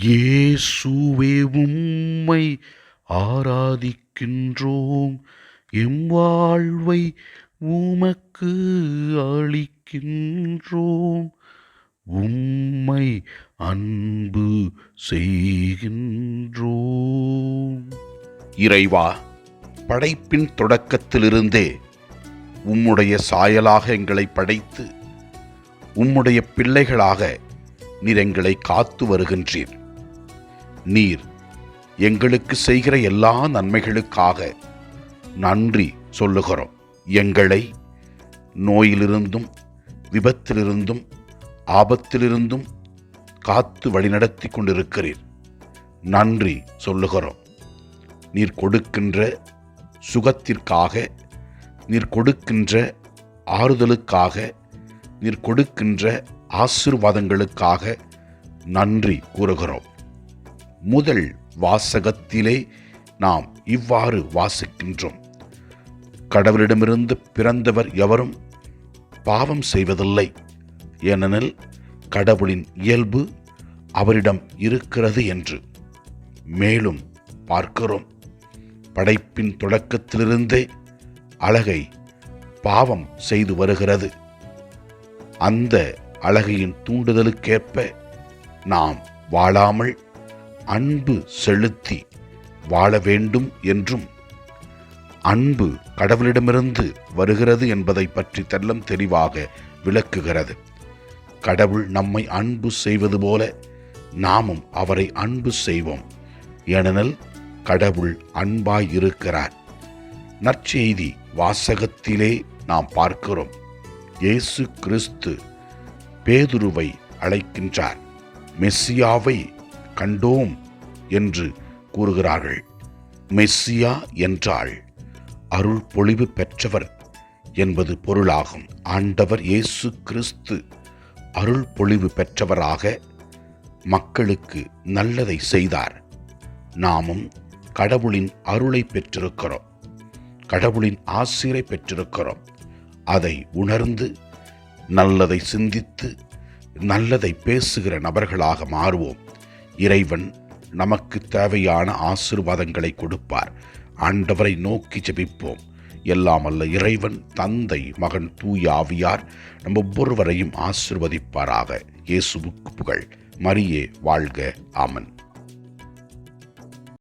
இயேசுவே உம்மை ஆராதிக்கின்றோம். எம் வாழ்வை உமக்கு அளிக்கின்றோம். உம்மை அன்பு செய்கின்றோம். இறைவா படைப்பின் தொடக்கத்திலிருந்தே உம்முடைய சாயலாக எங்களை படைத்து உம்முடைய பிள்ளைகளாக நீர் எங்களை காத்து வருகின்றீர். நீர். எங்களுக்கு செய்கிற எல்லா நன்மைகளுக்காக நன்றி சொல்லுகிறோம். எங்களை நோயிலிருந்தும் விபத்திலிருந்தும் ஆபத்திலிருந்தும் காத்து வழிநடத்தி கொண்டிருக்கிறீர். நன்றி சொல்லுகிறோம். நீர் கொடுக்கின்ற சுகத்திற்காக நீர் கொடுக்கின்ற ஆறுதலுக்காக நீர் கொடுக்கின்ற ஆசிர்வாதங்களுக்காக நன்றி கூறுகிறோம். முதல் வாசகத்திலே நாம் இவ்வாறு வாசிக்கின்றோம். கடவுளிடமிருந்து பிறந்தவர் எவரும் பாவம் செய்வதில்லை. ஏனெனில் கடவுளின் இயல்பு அவரிடம் இருக்கிறது என்று மேலும் பார்க்கிறோம். படைப்பின் தொடக்கத்திலிருந்தே அழகை பாவம் செய்து வருகிறது. அந்த அழகையின் தூண்டுதலுக்கேற்ப நாம் வாழாமல் அன்பு செலுத்தி வாழ வேண்டும் என்றும் அன்பு கடவுளிடமிருந்து வருகிறது என்பதை பற்றி தெல்லம் தெளிவாக விளக்குகிறது. கடவுள் நம்மை அன்பு செய்வது போல நாமும் அவரை அன்பு செய்வோம். ஏனெனில் கடவுள் அன்பாய் இருக்கிறார் நற்செய்தி வாசகத்திலே நாம் பார்க்கிறோம். இயேசு கிறிஸ்து பேதுருவை அழைக்கின்றார். மெஸ்ஸியாவை கண்டோம் என்று கூறுகிறார்கள். மெஸ்ஸியா என்றால் அருள் பொழிவு பெற்றவர் என்பது பொருளாகும். ஆண்டவர் இயேசு கிறிஸ்து அருள் பொழிவு பெற்றவராக மக்களுக்கு நல்லதை செய்தார். நாமும் கடவுளின் அருளை பெற்றிருக்கிறோம். கடவுளின் ஆசிரை பெற்றிருக்கிறோம். அதை உணர்ந்து நல்லதை சிந்தித்து நல்லதை பேசுகிற நபர்களாக மாறுவோம். இறைவன் நமக்கு தேவையான ஆசிர்வாதங்களை கொடுப்பார். ஆண்டவரை நோக்கி ஜெபிப்போம். எல்லாம் அல்ல இறைவன் தந்தை மகன் தூய ஆவியார் நம்ம ஒவ்வொருவரையும் ஆசிர்வதிப்பாராக. இயேசுவுக்கு புகழ். மரியே வாழ்க. ஆமன்.